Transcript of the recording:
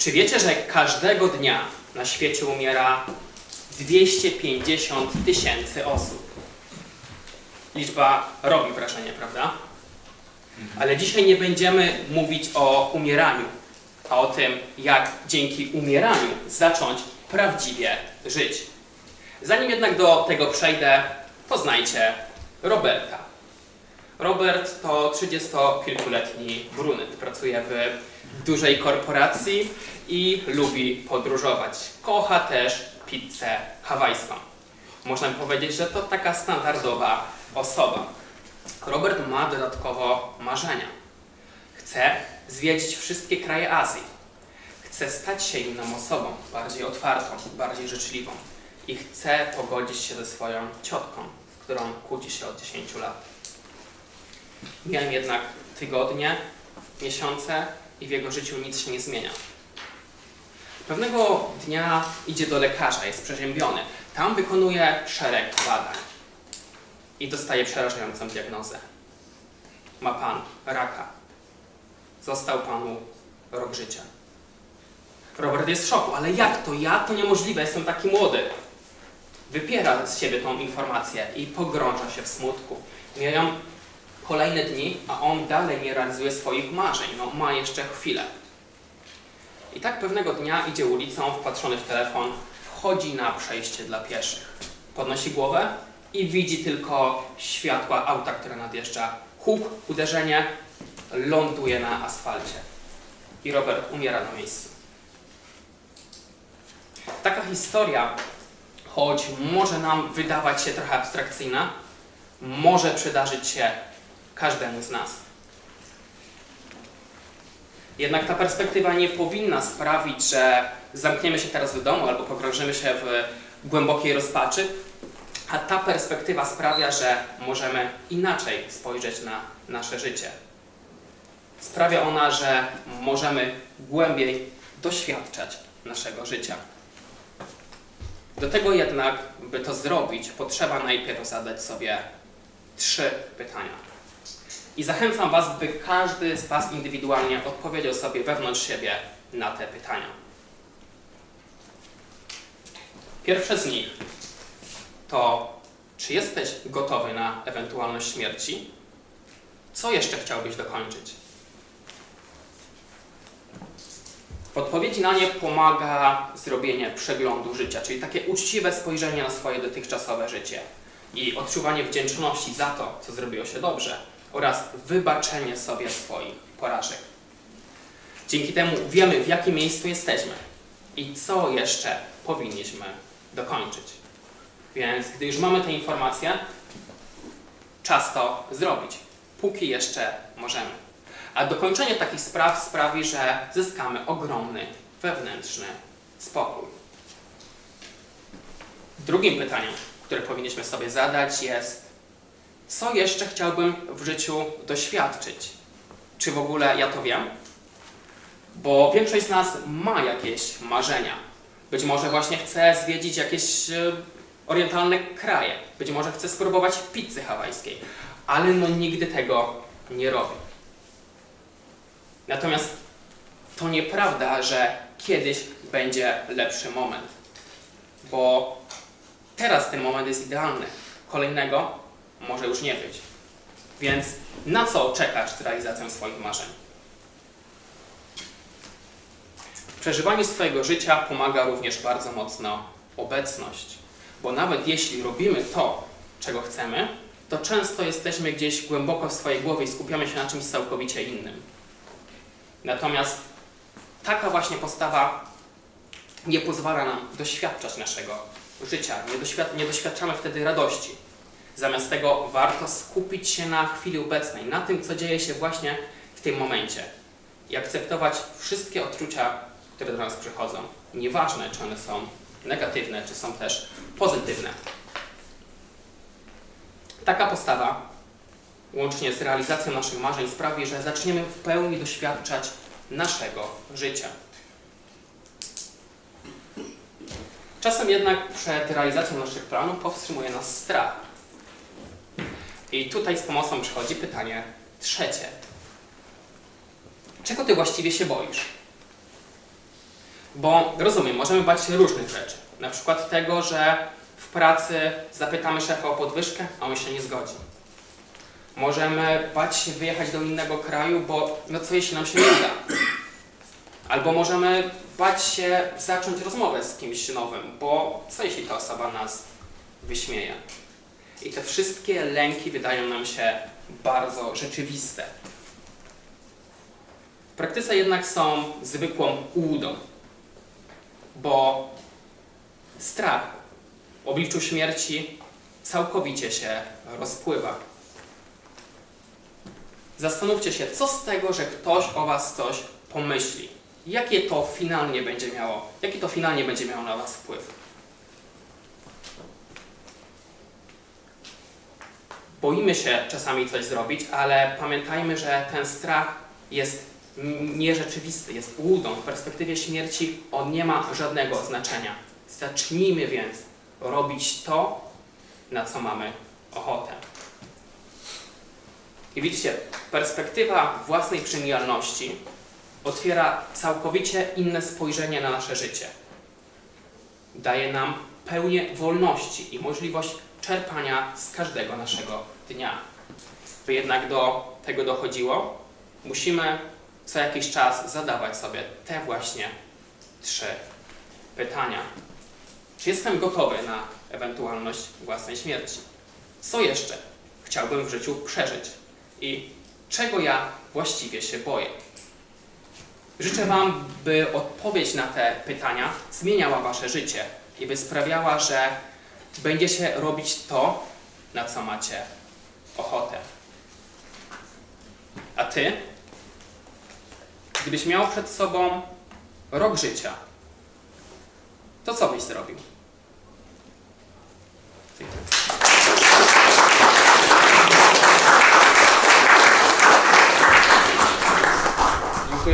Czy wiecie, że każdego dnia na świecie umiera 250 tysięcy osób? Liczba robi wrażenie, prawda? Ale dzisiaj nie będziemy mówić o umieraniu, a o tym, jak dzięki umieraniu zacząć prawdziwie żyć. Zanim jednak do tego przejdę, poznajcie Roberta. Robert to 30-kilkuletni brunet. Pracuje w dużej korporacji i lubi podróżować. Kocha też pizzę hawajską. Można powiedzieć, że to taka standardowa osoba. Robert ma dodatkowo marzenia. Chce zwiedzić wszystkie kraje Azji. Chce stać się inną osobą, bardziej otwartą, bardziej życzliwą. I chce pogodzić się ze swoją ciotką, którą kłóci się od 10 lat. Miałem jednak tygodnie, miesiące i w jego życiu nic się nie zmienia. Pewnego dnia idzie do lekarza, jest przeziębiony. Tam wykonuje szereg badań i dostaje przerażającą diagnozę. Ma pan raka. Został panu rok życia. Robert jest w szoku, ale jak to? Ja to niemożliwe, jestem taki młody. Wypiera z siebie tą informację i pogrąża się w smutku. Mijają kolejne dni, a on dalej nie realizuje swoich marzeń. No, ma jeszcze chwilę. I tak pewnego dnia idzie ulicą, wpatrzony w telefon, wchodzi na przejście dla pieszych. Podnosi głowę i widzi tylko światła auta, które nadjeżdża. Huk, uderzenie, ląduje na asfalcie. I Robert umiera na miejscu. Taka historia, choć może nam wydawać się trochę abstrakcyjna, może przydarzyć się każdemu z nas. Jednak ta perspektywa nie powinna sprawić, że zamkniemy się teraz w domu albo pogrążymy się w głębokiej rozpaczy, a ta perspektywa sprawia, że możemy inaczej spojrzeć na nasze życie. Sprawia ona, że możemy głębiej doświadczać naszego życia. Do tego jednak, by to zrobić, potrzeba najpierw zadać sobie trzy pytania. I zachęcam Was, by każdy z Was indywidualnie odpowiedział sobie wewnątrz siebie na te pytania. Pierwsze z nich to, czy jesteś gotowy na ewentualność śmierci? Co jeszcze chciałbyś dokończyć? W odpowiedzi na nie pomaga zrobienie przeglądu życia, czyli takie uczciwe spojrzenie na swoje dotychczasowe życie i odczuwanie wdzięczności za to, co zrobiło się dobrze oraz wybaczenie sobie swoich porażek. Dzięki temu wiemy, w jakim miejscu jesteśmy i co jeszcze powinniśmy dokończyć. Więc gdy już mamy te informacje, czas to zrobić, póki jeszcze możemy. A dokończenie takich spraw sprawi, że zyskamy ogromny wewnętrzny spokój. Drugim pytaniem, które powinniśmy sobie zadać jest, co jeszcze chciałbym w życiu doświadczyć? Czy w ogóle ja to wiem? Bo większość z nas ma jakieś marzenia. Być może właśnie chce zwiedzić jakieś e, orientalne kraje. Być może chce spróbować pizzy hawajskiej. Ale no nigdy tego nie robi. Natomiast to nieprawda, że kiedyś będzie lepszy moment. Bo teraz ten moment jest idealny. Kolejnego może już nie być. Więc na co czekasz z realizacją swoich marzeń? W przeżywaniu swojego życia pomaga również bardzo mocno obecność. Bo nawet jeśli robimy to, czego chcemy, to często jesteśmy gdzieś głęboko w swojej głowie i skupiamy się na czymś całkowicie innym. Natomiast taka właśnie postawa nie pozwala nam doświadczać naszego życia. Nie, doświad nie doświadczamy wtedy radości. Zamiast tego warto skupić się na chwili obecnej, na tym, co dzieje się właśnie w tym momencie i akceptować wszystkie odczucia, które do nas przychodzą. Nieważne, czy one są negatywne, czy są też pozytywne. Taka postawa, łącznie z realizacją naszych marzeń, sprawi, że zaczniemy w pełni doświadczać naszego życia. Czasem jednak przed realizacją naszych planów powstrzymuje nas strach. I tutaj z pomocą przychodzi pytanie trzecie. Czego ty właściwie się boisz? Bo rozumiem, możemy bać się różnych rzeczy. Na przykład tego, że w pracy zapytamy szefa o podwyżkę, a on się nie zgodzi. Możemy bać się wyjechać do innego kraju, bo no co jeśli nam się nie uda? Albo możemy bać się zacząć rozmowę z kimś nowym, bo co jeśli ta osoba nas wyśmieje? I te wszystkie lęki wydają nam się bardzo rzeczywiste. W praktyce jednak są zwykłą ułudą, bo strach w obliczu śmierci całkowicie się rozpływa. Zastanówcie się, co z tego, że ktoś o was coś pomyśli. Jakie to finalnie będzie miało, jaki to finalnie będzie miało na was wpływ? Boimy się czasami coś zrobić, ale pamiętajmy, że ten strach jest nierzeczywisty, jest ułudą. W perspektywie śmierci on nie ma żadnego znaczenia. Zacznijmy więc robić to, na co mamy ochotę. I widzicie, perspektywa własnej przemijalności otwiera całkowicie inne spojrzenie na nasze życie. Daje nam pełnię wolności i możliwość czerpania z każdego naszego dnia. By jednak do tego dochodziło, musimy co jakiś czas zadawać sobie te właśnie trzy pytania. Czy jestem gotowy na ewentualność własnej śmierci? Co jeszcze chciałbym w życiu przeżyć? I czego ja właściwie się boję? Życzę Wam, by odpowiedź na te pytania zmieniała Wasze życie i by sprawiała, że będzie się robić to, na co macie ochotę. A ty, gdybyś miał przed sobą rok życia, to co byś zrobił? Dziękuję.